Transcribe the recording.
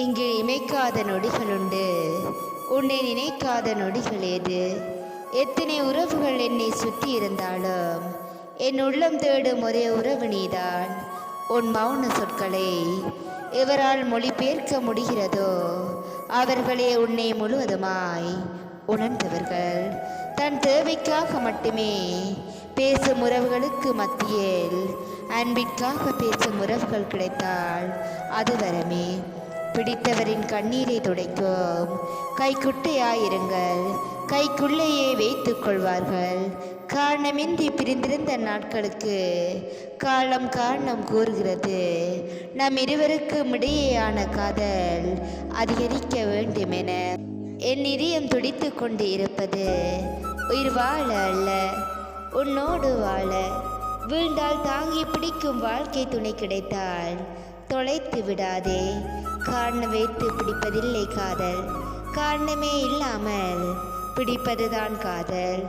இங்கு இமைக்காத நொடிகளுண்டு உன்னை நினைக்காத நொடிகள் ஏது? எத்தனை உறவுகள் என்னை சுற்றி இருந்தாலும் என் உள்ளம் தேடும் ஒரே உறவு நீதான். உன் மௌன சொற்களை எவரால் மொழிபெயர்க்க முடிகிறதோ அவர்களே உன்னை முழுவதுமாய் உணர்ந்தவர்கள். தன் தேவைக்காக மட்டுமே பேசும் உறவுகளுக்கு மத்தியில் அன்பிற்காக பேசும் உறவுகள் கிடைத்தால் அது வரமே பிடித்தவரின் கண்ணீரை துடைக்கும். கைக்குட்டையாயிருங்கள். கைக்குள்ளேயே வைத்துக் கொள்வார்கள் காரணமின்றி பிரிந்திருந்த நாட்களுக்கு காலம் காரணம் கூறுகிறது. நம் இருவருக்கும் இடையேயான காதல் அதிகரிக்க வேண்டுமென என் இதயம் துடித்து கொண்டு இருப்பது. உயிர் வாழ அல்ல உன்னோடு வாழ. வீழ்ந்தால் தாங்கி பிடிக்கும் வாழ்க்கை துணை கிடைத்தால் தொலைத்து விடாதே. காரணம் வைத்து பிடிப்பதில்லை காதல். காரணமே இல்லாமல் பிடிப்பதுதான் காதல்.